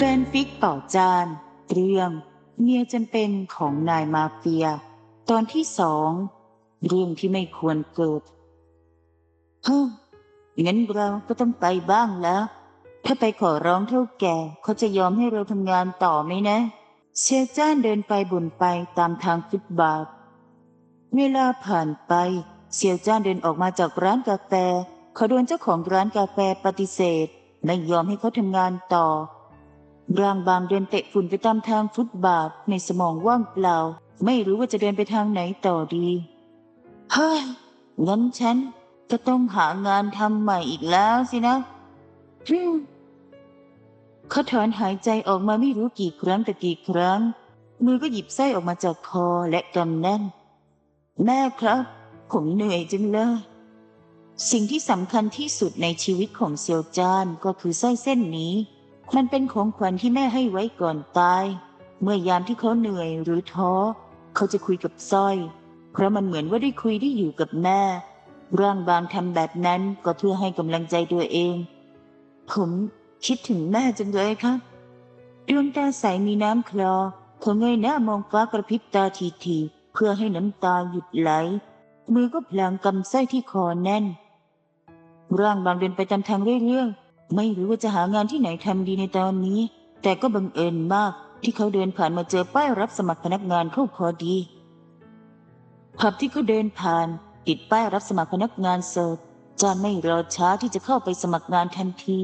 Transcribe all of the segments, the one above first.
แฟนฟิกเป่าจาน เรื่องเมียจำเป็นของนายมาเฟีย ตอนที่สองเรื่องที่ไม่ควรเกิดเฮ้ยงั้นเราก็ต้องไปบ้างแล้ว ถ้าไปขอร้องเท่าแก่เขาจะยอมให้เราทำงานต่อไหมนะ เชียจ้านเดินไปบ่นไปตามทางฟุตบาท เวลาผ่านไปเซียวจ้านเดินออกมาจากร้านกาแฟเขาโดนเจ้าของร้านกาแฟปฏิเสธไม่ยอมให้เขาทำงานต่อ ร่างบางเดินเตะฝุ่นไปตามทางฟุตบาทในสมองว่างเปล่า ไม่รู้ว่าจะเดินไปทางไหนต่อดี เฮ้ย งั้นฉันก็ต้องหางานทำใหม่อีกแล้วสินะฮึมเขาถอนหายใจออกมาไม่รู้กี่ครั้งแต่กี่ครั้ง มือก็หยิบไส้ออกมาจากคอและกำแน่น แม่ครับ ผมเหนื่อยจังเลยสิ่งที่สำคัญที่สุดในชีวิตของเซียวจานก็คือสร้อยเส้นนี้ มันเป็นของขวัญที่แม่ให้ไว้ก่อนตาย เมื่อยามที่เขาเหนื่อยหรือท้อ เขาจะคุยกับสร้อย เพราะมันเหมือนว่าได้คุยได้อยู่กับแม่ ร่างบางทำแบบนั้นก็เพื่อให้กำลังใจตัวเอง ผมคิดถึงแม่จังเลยครับดวงตาใสมีน้ำคลอเขาเงยหน้ามองฟ้ากระพริบตาทีๆเพื่อให้น้ำตาหยุดไหล มือก็พลางกำไส้ที่คอแน่น ร่างบางเดินไปตามทางเรื่อยๆ ไม่รู้ว่าจะหางานที่ไหนทำดีในตอนนี้ แต่ก็บังเอิญมากที่เขาเดินผ่านมาเจอป้ายรับสมัครพนักงานเข้าพอดี ผับที่เขาเดินผ่าน ติดป้ายรับสมัครพนักงานเสิร์ฟจานไม่รอช้าที่จะเข้าไปสมัครงานทันที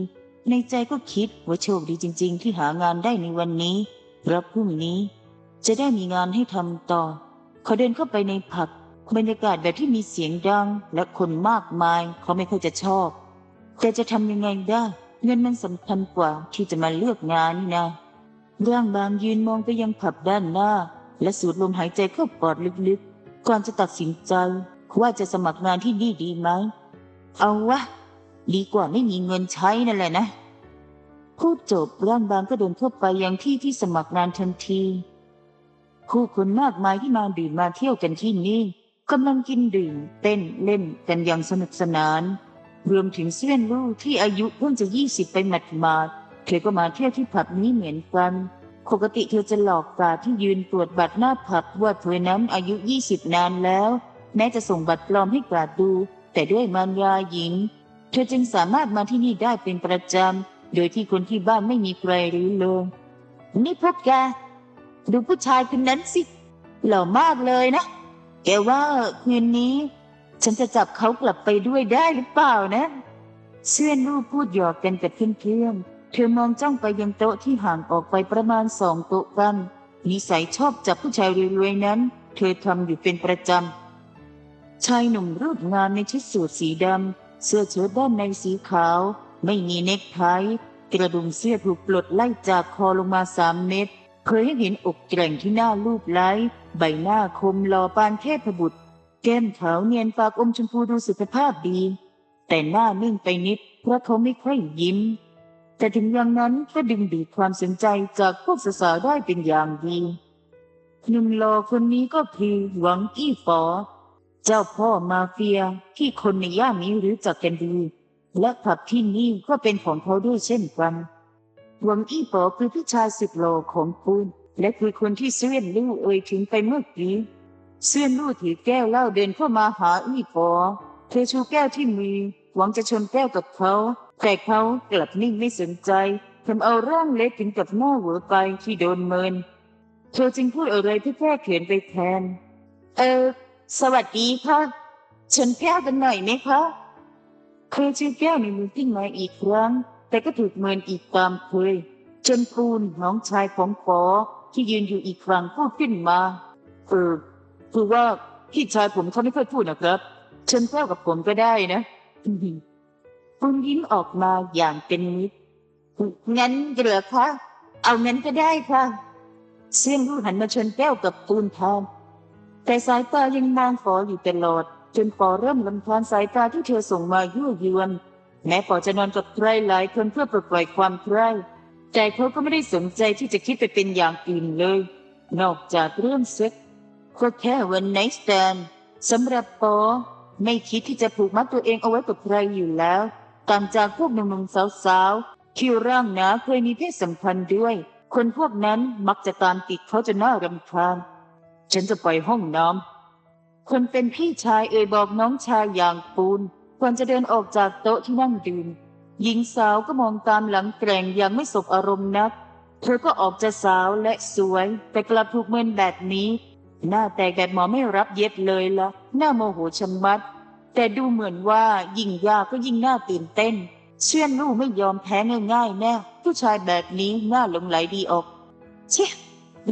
ในใจก็คิดว่าโชคดีจริง ๆ ที่หางานได้ในวันนี้เพราะพรุ่งนี้ จะได้มีงานให้ทำต่อ เขาเดินเข้าไปในผับบรรยากาศแบบที่มีเสียงดังและคนมากมาย เขาไม่ค่อยจะชอบ แต่จะทำยังไงได้ เงินมันสำคัญกว่าที่จะมาเลือกงานนี่นะร่างบางยืนมองไปยังผับด้านหน้า และสูดลมหายใจเข้าปอดลึกๆ ก่อนจะตัดสินใจว่าจะสมัครงานที่นี่ดีไหม เอาวะ ดีกว่าไม่มีเงินใช้นั่นแหละนะ พูดจบร่างบางก็เดินเข้าไปยังที่ที่สมัครงานทันที ผู้คนมากมายที่มาดื่มมาเที่ยวกันที่นี่กำลังกินดื่มเต้นเล่นกันอย่างสนุกสนาน รวมถึงเสื้อนลู่ที่อายุเพิ่งจะยี่สิบไปหมัดมาเธอก็มาเที่ยวที่ผับนี้เหมือนกันปกติเธอจะหลอกกาที่ยืนตรวจบัตรหน้าผับว่าเธอนั้นอายุยี่สิบนานแล้ว แม้จะส่งบัตรปลอมให้กาดดู แต่ด้วยมารยาหญิง เธอจึงสามารถมาที่นี่ได้เป็นประจำโดยที่คนที่บ้านไม่มีใครรู้เลยนี่พวกแกดูผู้ชายคนนั้นสิ หล่อมากเลยนะ แกว่าคืนนี้ ฉันจะจับเขากลับไปด้วยได้หรือเปล่านะ เสื้อนลูกพูดหยอกกันกับเพื่อนๆเธอมองจ้องไปยังโต๊ะที่ห่างออกไปประมาณสองโต๊ะกันนิสัยชอบจับผู้ชายรวยๆนั้น เธอทำอยู่เป็นประจำชายหนุ่มรูปงามในชุดสูทสีดำเสื้อเชิ้ตด้านในสีขาว ไม่มีเน็กไทกระดุมเสื้อถูกปลดไล่จากคอลงมาสามเม็ดเคยให้เห็นอกแกร่งที่หน้ารูปไล้ใบหน้าคมหล่อปานเทพบุตร แก้มขาวเนียนปากอมชมพูดูสุขภาพดี แต่หน้านิ่งไปนิด เพราะเขาไม่ค่อยยิ้ม แต่ถึงอย่างนั้นก็ดึงดูดความสนใจจากพวกสาวๆได้เป็นอย่างดีหนุ่มหล่อคนนี้ก็คือหวังอี้ฝอเจ้าพ่อมาเฟียที่คนในย่านนี้รู้จักกันดี และผับที่นี่ก็เป็นของเขาด้วยเช่นกัน หวังอี้ป๋อคือพี่ชายสุดหล่อของปูนและคือคนที่เซียนลู่เอ่ยถึงไปเมื่อกี้ เซียนลู่ถือแก้วเหล้าเดินเข้ามาหาอี้ป๋อเธอชูแก้วที่มือหวังจะชนแก้วกับเขา แต่เขากลับนิ่งไม่สนใจทำเอาร่างเล็กถึงกับหน้าเหวอไปที่โดนเมินเธอจึงพูดอะไรที่แค่เขินไปแทน เออ สวัสดีค่ะชนแก้วกันหน่อยไหมคะเคยชื่อแก้วในมือขึ้นมาอีกครั้ง แต่ก็ถูกเมินอีกตามเคยจนปูนน้องชายของขอที่ยืนอยู่อีกฝั่งพูดขึ้นมาเออ คือว่าพี่ชายผมเขาไม่ค่อยพูดนะครับ เชิญแก้วกับผมก็ได้นะปูนยิ้มออกมาอย่างเป็นมิตรงั้นเหรอคะเอางั้นก็ได้ค่ะเซียนรู้หันมาชนแก้วกับปูนแทนแต่สายตายังมองฝออยู่ตลอด จนฝอเริ่มลำคาญสายตาที่เธอส่งมายั่วยวนแม้ฝอจะนอนกับใครหลายคนเพื่อปลดปล่อยความใคร่แต่เขาก็ไม่ได้สนใจที่จะคิดไปเป็นอย่างอื่นเลย นอกจากเรื่องเซ็ก ก็แค่วันไนสแตนสำหรับปอไม่คิดที่จะผูกมัดตัวเองเอาไว้กับใครอยู่แล้ว ต่างจากพวกหนุ่มๆสาวๆคิวร่างหนาเคยมีเพศสัมพันธ์ด้วย คนพวกนั้นมักจะตามติดเขาจนน่ารำคาญฉันจะไปห้องน้ำคนเป็นพี่ชายเอ่ยบอกน้องชายอย่างปูนก่อนจะเดินออกจากโต๊ะที่นั่งดื่มหญิงสาวก็มองตามหลังแกร่งอย่างไม่สบอารมณ์นัก เธอก็ออกจะสาวและสวย แต่กลับถูกเมินแบบนี้ หน้าแตกแบบหมอไม่รับเย็บเลยละหน้าโมโหชะมัด แต่ดูเหมือนว่ายิ่งยากก็ยิ่งน่าตื่นเต้น เชื่อนลูกไม่ยอมแพ้ง่ายๆแน่ผู้ชายแบบนี้น่าหลงไหลดีออกเชี่ย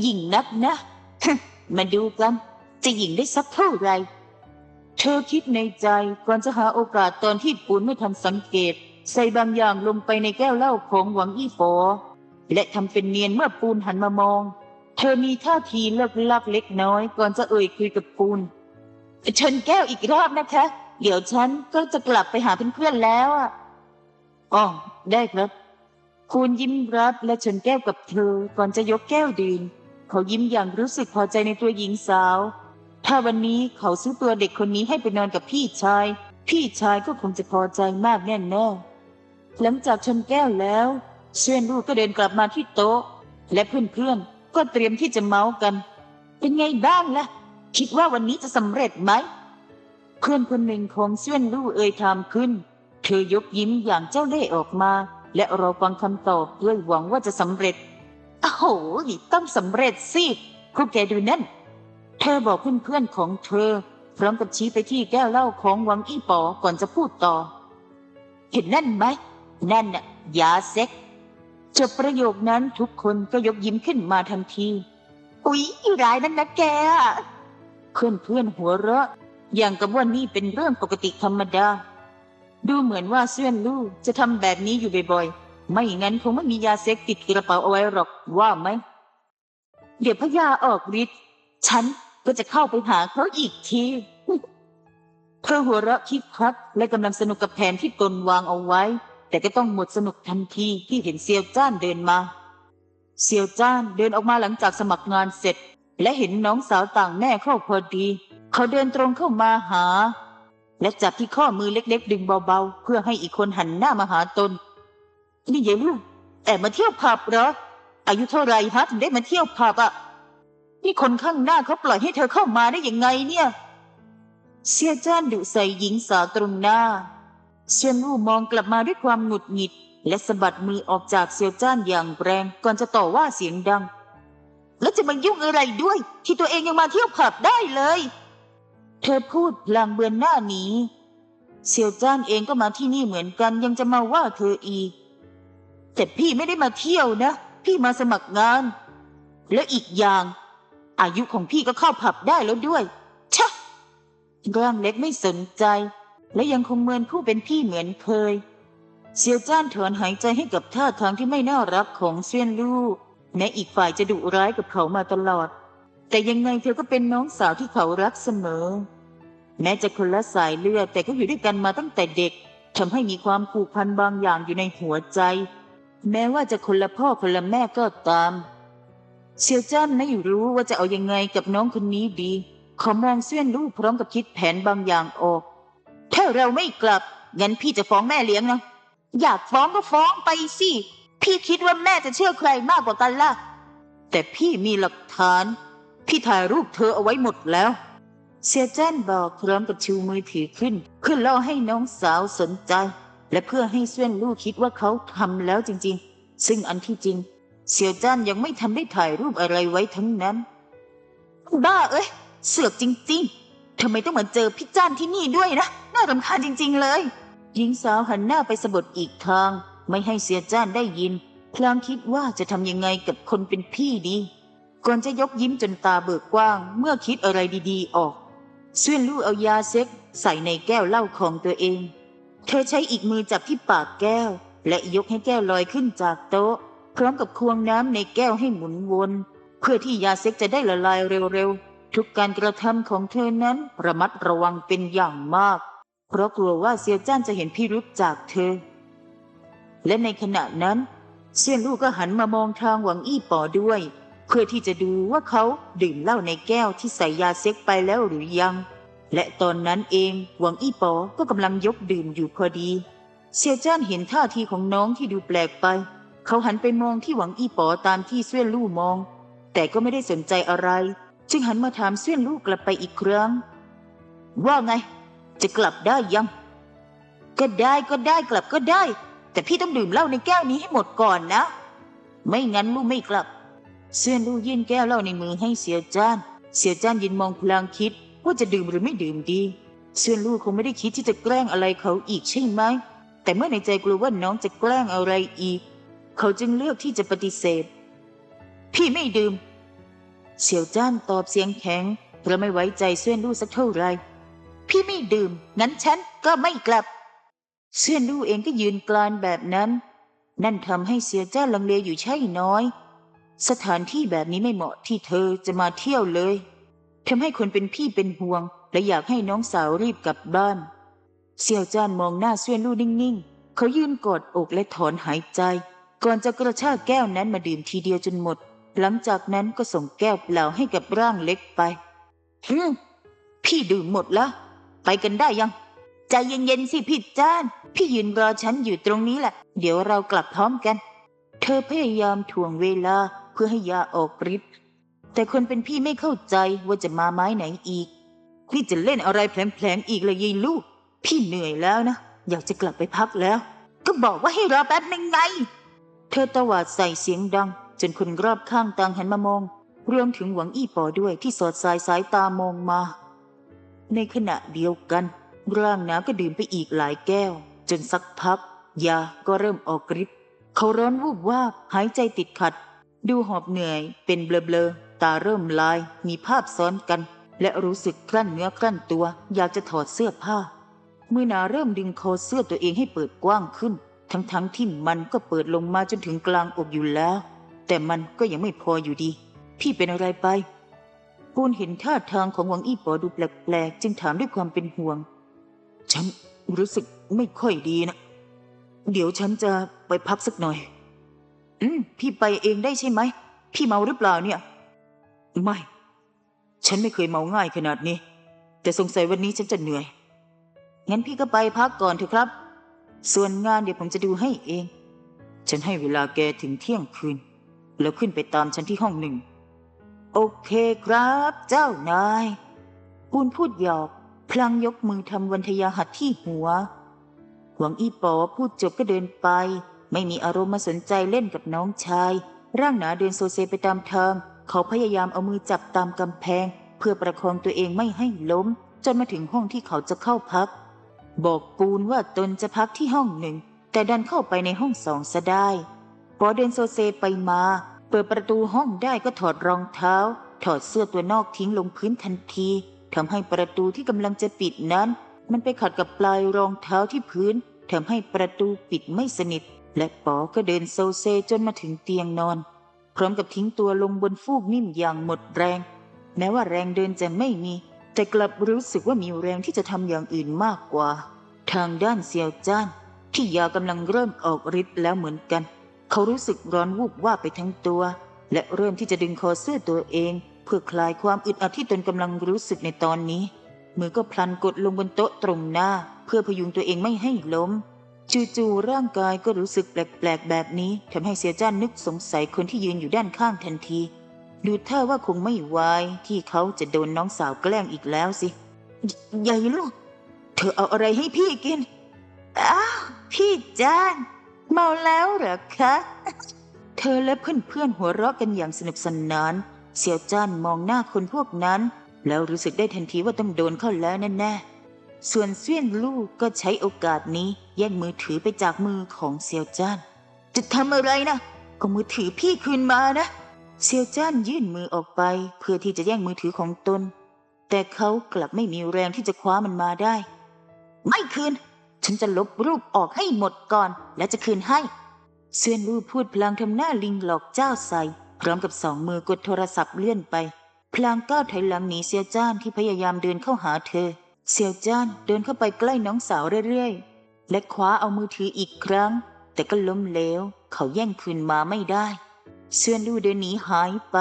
ยิ่งนักนะมาดูกัน จะยิงได้สักเท่าไหร่เธอคิดในใจก่อนจะหาโอกาสตอนที่ปูนไม่ทันสังเกต ใส่บางอย่างลงไปในแก้วเหล้าของหวังอี้ฟอและทำเป็นเนียนเมื่อปูนหันมามอง เธอมีท่าทีเลิกลักเล็กน้อย ก่อนจะเอ่ยคุยกับปูนเชิญแก้วอีกรอบนะคะ เดี๋ยวฉันก็จะกลับไปหาเพื่อนๆแล้วอะอ๋อได้ครับ คุณยิ้มรับและชนแก้วกับเธอ ก่อนจะยกแก้วดื่มเขายิ้มอย่างรู้สึกพอใจในตัวหญิงสาว ถ้าวันนี้เขาซื้อตัวเด็กคนนี้ให้ไปนอนกับพี่ชาย พี่ชายก็คงจะพอใจมากแน่แน่ๆหลังจากชนแก้วแล้วเชื่อนลูกก็เดินกลับมาที่โต๊ะ และเพื่อนๆ ก็เตรียมที่จะเมาส์กัน เป็นไงบ้างล่ะ คิดว่าวันนี้จะสำเร็จไหมเพื่อนคนหนึ่งของเชื่นลู่เอ่ยถามขึ้น เธอยกยิ้มอย่างเจ้าเล่ห์ออกมา และรอฟังคำตอบด้วยหวังว่าจะสำเร็จโอ้โหต้องสำเร็จสิพวกแกดูนั่น เธอบอกเพื่อนๆของเธอ พร้อมกับชี้ไปที่แก้วเหล้าของหวังอี้ปอก่อนจะพูดต่อ เห็นนั่นไหมนั่นน่ะยาเซ็ก จบประโยคนั้นทุกคนก็ยกยิ้มขึ้นมาทันที อุ๊ยร้ายนั่นนะแกอะเพื่อนๆหัวเราะ อย่างกับว่านี่เป็นเรื่องปกติธรรมดา ดูเหมือนว่าเสื้อนลู่จะทำแบบนี้อยู่บ่อยๆ ไม่งั้นคงไม่มียาเซ็กติดกระเป๋าเอาไว้หรอกว่าไหม เดี๋ยวพยาออกฤทธิ์ฉันก็จะเข้าไปหาเขาอีกทีเธอหัวเราะคิกคักและกำลังสนุกกับแผนที่ตนวางเอาไว้ แต่ก็ต้องหมดสนุกทันทีที่เห็นเซียวจ้านเดินมา เซียวจ้านเดินออกมาหลังจากสมัครงานเสร็จ และเห็นน้องสาวต่างแม่เข้าพอดี เขาเดินตรงเข้ามาหา และจับที่ข้อมือเล็ก ๆ ดึงเบาๆ เพื่อให้อีกคนหันหน้ามาหาตน นี่ยายลูกแอบมาเที่ยวผับเหรอ อายุเท่าไหรฮะถึงได้มาเที่ยวผับอะนี่คนข้างหน้าเขาปล่อยให้เธอเข้ามาได้ยังไงเนี่ย เสียจ้านดุใส่หญิงสาวตรงหน้า เซียนลู่มองกลับมาด้วยความหงุดหงิด และสะบัดมือออกจากเซียวจ้านอย่างแรงก่อนจะต่อว่าเสียงดัง แล้วจะมายุ่งอะไรด้วย ที่ตัวเองยังมาเที่ยวผับได้เลย เธอพูดพลางเบือนหน้าหนีเซียวจ้านเองก็มาที่นี่เหมือนกันยังจะมาว่าเธออีก แต่พี่ไม่ได้มาเที่ยวนะ พี่มาสมัครงาน แล้วอีกอย่าง อายุของพี่ก็เข้าผับได้แล้วด้วยชะร่างเล็กไม่สนใจ และยังคงเมินผู้เป็นพี่เหมือนเคย เซียวจ้านถอนหายใจให้กับท่าทางที่ไม่น่ารักของเซียนลู่แม้อีกฝ่ายจะดุร้ายกับเขามาตลอด แต่ยังไงเธอก็เป็นน้องสาวที่เขารักเสมอ แม้จะคนละสายเลือดแต่ก็อยู่ด้วยกันมาตั้งแต่เด็กทำให้มีความผูกพันบางอย่างอยู่ในหัวใจ แม้ว่าจะคนละพ่อคนละแม่ก็ตาม เซียวจ้านไม่รู้ว่าจะเอายังไงกับน้องคนนี้ดี เขามองเสี้ยนลูกพร้อมกับคิดแผนบางอย่างออก ถ้าเราไม่กลับ งั้นพี่จะฟ้องแม่เลี้ยงนะ อยากฟ้องก็ฟ้องไปสิ พี่คิดว่าแม่จะเชื่อใครมากกว่ากันล่ะ แต่พี่มีหลักฐาน พี่ถ่ายรูปเธอเอาไว้หมดแล้วเสียจ้นบอกพร้อมกับชูมือถือขึ้นเพื่อล่อให้น้องสาวสนใจ และเพื่อให้เสี้ยนลู่คิดว่าเขาทำแล้วจริง ๆ ซึ่งอันที่จริงเสี่ยวจ้านยังไม่ทันได้ถ่ายรูปอะไรไว้ทั้งนั้น บ้าเอ้ยเสือกจริง ๆ ทำไมต้องมาเจอพี่จ้านที่นี่ด้วยนะ น่ารำคาญจริง ๆ เลย หญิงสาวหันหน้าไปสะบดอีกทาง ไม่ให้เสียจ้านได้ยิน พลางคิดว่าจะทำยังไงกับคนเป็นพี่ดี ก่อนจะยกยิ้มจนตาเบิกกว้าง เมื่อคิดอะไรดีๆออกเสื่อนลู่เอายาเซ็กใส่ในแก้วเหล้าของตัวเอง เธอใช้อีกมือจับที่ปากแก้ว และยกให้แก้วลอยขึ้นจากโต๊ะ พร้อมกับควงน้ำในแก้วให้หมุนวน เพื่อที่ยาเซ็กจะได้ละลายเร็วๆ ทุกการกระทำของเธอนั้นระมัดระวังเป็นอย่างมาก เพราะกลัวว่าเซียวจ้านจะเห็นพิรุษจากเธอ และในขณะนั้นเซียนลู่ก็หันมามองทางหวังอี้ปอด้วย เพื่อที่จะดูว่าเขาดื่มเหล้าในแก้วที่ใส่ยาเซ็กไปแล้วหรือยัง และตอนนั้นเองหวังอี้ป๋อก็กำลังยกดื่มอยู่พอดีเซียวจ้านเห็นท่าทีของน้องที่ดูแปลกไป เขาหันไปมองที่หวังอี้ป๋อตามที่เสวียนลู่มอง แต่ก็ไม่ได้สนใจอะไร จึงหันมาถามเสวียนลู่กลับไปอีกครั้ง ว่าไง จะกลับได้ยัง ก็ได้ก็ได้กลับก็ได้ แต่พี่ต้องดื่มเหล้าในแก้วนี้ให้หมดก่อนนะ ไม่งั้นลู่ไม่กลับเซียนลู่ยื่นแก้วเหล้าในมือให้เสียจ้าน เสียจ้านยืนมองพลางคิดว่าจะดื่มหรือไม่ดื่มดีเซียนลู่คงไม่ได้คิดที่จะแกล้งอะไรเขาอีกใช่ไหม แต่เมื่อในใจกลัวว่าน้องจะแกล้งอะไรอีก เขาจึงเลือกที่จะปฏิเสธ พี่ไม่ดื่ม เสี่ยวจ้านตอบเสียงแข็งเพราะไม่ไว้ใจเซียนลู่สักเท่าไร พี่ไม่ดื่ม งั้นฉันก็ไม่กลับเซียนลู่เองก็ยืนกลานแบบนั้น นั่นทำให้เสียจ้านลังเลอยู่ใช่น้อย สถานที่แบบนี้ไม่เหมาะที่เธอจะมาเที่ยวเลยทำให้คนเป็นพี่เป็นห่วง และอยากให้น้องสาวรีบกลับบ้าน เสี่ยวจ้านมองหน้าเซียนลู่นิ่งๆ เขายืนกอดอกและถอนหายใจ ก่อนจะกระชากแก้วนั้นมาดื่มทีเดียวจนหมด หลังจากนั้นก็ส่งแก้วเปล่าให้กับร่างเล็กไปฮึมพี่ดื่มหมดแล้ว ไปกันได้ยัง ใจเย็นๆสิพี่จ้าน พี่ยืนรอฉันอยู่ตรงนี้แหละ เดี๋ยวเรากลับพร้อมกัน เธอพยายามถ่วงเวลาเพื่อให้ยาออกฤทธิ์แต่คนเป็นพี่ไม่เข้าใจว่าจะมาไม้ไหนอีก นี่จะเล่นอะไรแผลงๆอีกเลยยายลูก พี่เหนื่อยแล้วนะ อยากจะกลับไปพักแล้ว ก็บอกว่าให้รอแป๊บนึงไง เธอตวาดใส่เสียงดัง จนคนรอบข้างต่างหันมามอง รวมถึงหวังอี้ปอด้วยที่สอดสายสายตามองมา ในขณะเดียวกัน ร่างน้ำก็ดื่มไปอีกหลายแก้ว จนสักพัก ยาก็เริ่มออกฤทธิ์เขาร้อนวูบวาบหายใจติดขัด ดูหอบเหนื่อยเป็นเบลอๆตาเริ่มลายมีภาพซ้อนกัน และรู้สึกคลั่นเนื้อคลั่นตัว อยากจะถอดเสื้อผ้ามือหนาเริ่มดึงคอเสื้อตัวเองให้เปิดกว้างขึ้น ทั้งๆที่มันก็เปิดลงมาจนถึงกลางอกอยู่แล้ว แต่มันก็ยังไม่พออยู่ดี พี่เป็นอะไรไปปูนเห็นท่าทางของหวังอี้ปอดูแปลกๆ จึงถามด้วยความเป็นห่วง ฉันรู้สึกไม่ค่อยดีนะ เดี๋ยวฉันจะไปพักสักหน่อย อืม พี่ไปเองได้ใช่ไหม พี่เมาหรือเปล่าเนี่ย ไม่ ฉันไม่เคยเมาง่ายขนาดนี้ แต่สงสัยวันนี้ฉันจะเหนื่อย งั้นพี่ก็ไปพักก่อนเถอะครับ ส่วนงานเดี๋ยวผมจะดูให้เอง ฉันให้เวลาแกถึงเที่ยงคืน แล้วขึ้นไปตามฉันที่ห้องหนึ่ง โอเคครับ เจ้านาย ปูนพูดหยอก พลางยกมือทำวันทยาหัดที่หัว หวังอีปอพูดจบก็เดินไป ไม่มีอารมณ์มาสนใจเล่นกับน้องชาย ร่างหนาเดินโซเซไปตามทาง เขาพยายามเอามือจับตามกำแพง เพื่อประคองตัวเองไม่ให้ล้ม จนมาถึงห้องที่เขาจะเข้าพัก บอกปูนว่าตนจะพักที่ห้องหนึ่งแต่ดันเข้าไปในห้องสองซะได้ พอเดินโซเซไปมา เปิดประตูห้องได้ก็ถอดรองเท้า ถอดเสื้อตัวนอกทิ้งลงพื้นทันทีทำให้ประตูที่กำลังจะปิดนั้น มันไปขัดกับปลายรองเท้าที่พื้นทำให้ประตูปิดไม่สนิท และปอก็เดินโซเซจนมาถึงเตียงนอน พร้อมกับทิ้งตัวลงบนฟูกนิ่มอย่างหมดแรง แม้ว่าแรงเดินจะไม่มี แต่กลับรู้สึกว่ามีแรงที่จะทำอย่างอื่นมากกว่า ทางด้านเซียวจ้าน ที่ยากำลังเริ่มออกฤทธิ์แล้วเหมือนกัน เขารู้สึกร้อนวูบว่าไปทั้งตัว และเริ่มที่จะดึงคอเสื้อตัวเอง เพื่อคลายความอึดอัดที่ตนกำลังรู้สึกในตอนนี้ มือก็พลันกดลงบนโต๊ะตรงหน้า เพื่อพยุงตัวเองไม่ให้ล้ม จู่ๆร่างกายก็รู้สึกแปลกๆแบบนี้ทำให้เสียจ้านนึกสงสัยคนที่ยืนอยู่ด้านข้างทันที ดูท่าว่าคงไม่วายที่เขาจะโดนน้องสาวแกล้งอีกแล้วสิใหญ่ลูกเธอเอาอะไรให้พี่กินอ้าวพี่จ้าน เมาแล้วเหรอคะ เธอและเพื่อนๆหัวเราะกันอย่างสนุกสนาน เสี่ยวจ้านมองหน้าคนพวกนั้น แล้วรู้สึกได้ทันทีว่าต้องโดนเข้าแล้วแน่ๆ ส่วนเสวียนลู่ก็ใช้โอกาสนี้แย่งมือถือไปจากมือของเสี่ยวจ้าน จะทำอะไรนะ ก็มือถือพี่คืนมานะเซียวจ้านยื่นมือออกไป เพื่อที่จะแย่งมือถือของตน แต่เขากลับไม่มีแรงที่จะคว้ามันมาได้ ไม่คืน ฉันจะลบรูปออกให้หมดก่อน แล้วจะคืนให้ เซียนลู่พูดพลางทำหน้าลิงหลอกเจ้าใส่ พร้อมกับสองมือกดโทรศัพท์เลื่อนไป พลางก้าวถอยหลังหนีเซียวจ้านที่พยายามเดินเข้าหาเธอ เซียวจ้านเดินเข้าไปใกล้น้องสาวเรื่อยๆ และคว้าเอามือถืออีกครั้ง แต่ก็ล้มเหลว เขาแย่งคืนมาไม่ได้ เซียนลู่เดินหนีหายไป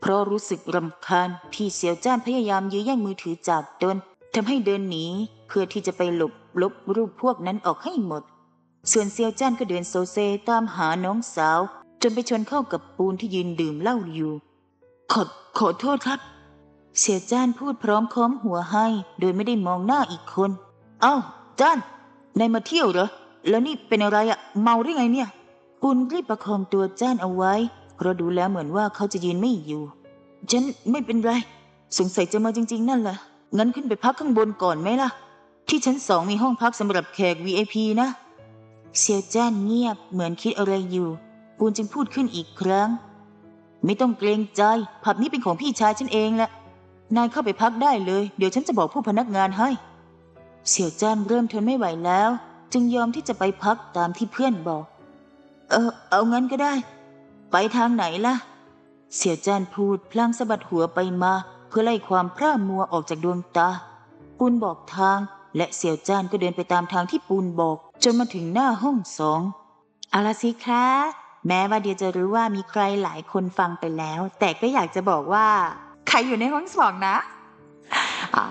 เพราะรู้สึกรำคาญที่เซียวจ้านพยายามยื้อแย่งมือถือจากตนทำให้เดินหนีเพื่อที่จะไปหลบ ลบรูปพวกนั้นออกให้หมด ส่วนเซียวจ้านก็เดินโซเซตามหาน้องสาว จนไปชนเข้ากับปูนที่ยืนดื่มเหล้าอยู่ ขอขอโทษครับเสี่ยวจ้านพูดพร้อมค้อมหัวให้ โดยไม่ได้มองหน้าอีกคน เอ้าจ้านนายมาเที่ยวเหรอ แล้วนี่เป็นอะไรอะเมาหรือไงเนี่ยปุนรีบประคองตัวจ้านเอาไว้เพราะดูแล้วเหมือนว่าเขาจะยืนไม่อยู่ฉันไม่เป็นไร สงสัยจะมาจริง ๆ นั่นแหละงั้นขึ้นไปพักข้างบนก่อนไหมล่ะ ที่ชั้นสองมีห้องพักสำหรับแขก VIP นะ เซียวจ้านเงียบเหมือนคิดอะไรอยู่ ปูนจึงพูดขึ้นอีกครั้ง ไม่ต้องเกรงใจ ผับนี้เป็นของพี่ชายฉันเองแหละ นายเข้าไปพักได้เลย เดี๋ยวฉันจะบอกผู้พนักงานให้ เสี่ยวจ้านเริ่มทนไม่ไหวแล้ว จึงยอมที่จะไปพักตามที่เพื่อนบอก เออ เอางั้นก็ได้ ไปทางไหนล่ะ เสี่ยวจ้านพูดพลางสะบัดหัวไปมา เพื่อไล่ความพร่ามัวออกจากดวงตาปูนบอกทาง และเสี่ยวจ้านก็เดินไปตามทางที่ปูนบอก จนมาถึงหน้าห้องสองเอาละสิคะแม้ว่าเดียจะรู้ว่ามีใครหลายคนฟังไปแล้ว แต่ก็อยากจะบอกว่า ใครอยู่ในห้องสองนะอ่า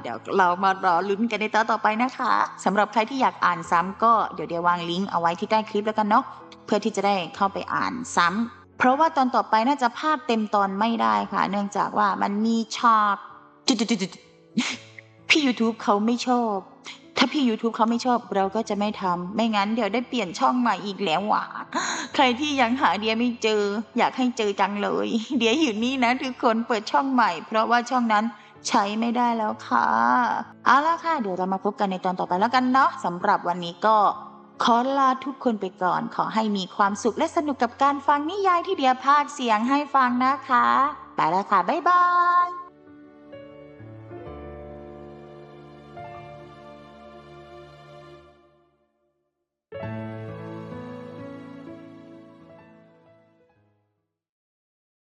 เดี๋ยวเรามารอลุ้นกันในตอนต่อไปนะคะสำหรับใครที่อยากอ่านซ้ำก็เดี๋ยวเดี๋ยววางลิงก์เอาไว้ที่ใต้คลิปแล้วกันเนาะเพื่อที่จะได้เข้าไปอ่านซ้ำเพราะว่าตอนต่อไปน่าจะภาพเต็มตอนไม่ได้ค่ะ เนื่องจากว่ามันมีช็อตจุดๆๆๆ พี่ YouTube เขาไม่ชอบ ถ้าพี่ YouTube เขาไม่ชอบเราก็จะไม่ทำไม่งั้นเดี๋ยวได้เปลี่ยนช่องใหม่อีกแล้วว่ะใครที่ยังหาเดียไม่เจอ อยากให้เจอจังเลย เดียอยู่นี่นะทุกคนเปิดช่องใหม่ เพราะว่าช่องนั้นใช้ไม่ได้แล้วค่ะ เอาละค่ะ เดี๋ยวเรามาพบกันในตอนต่อไปแล้วกันเนาะสำหรับวันนี้ก็ขอลาทุกคนไปก่อน ขอให้มีความสุขและสนุกกับการฟังนิยายที่เดียพากย์เสียงให้ฟังนะคะ ไปแล้วค่ะ บ๊ายบาย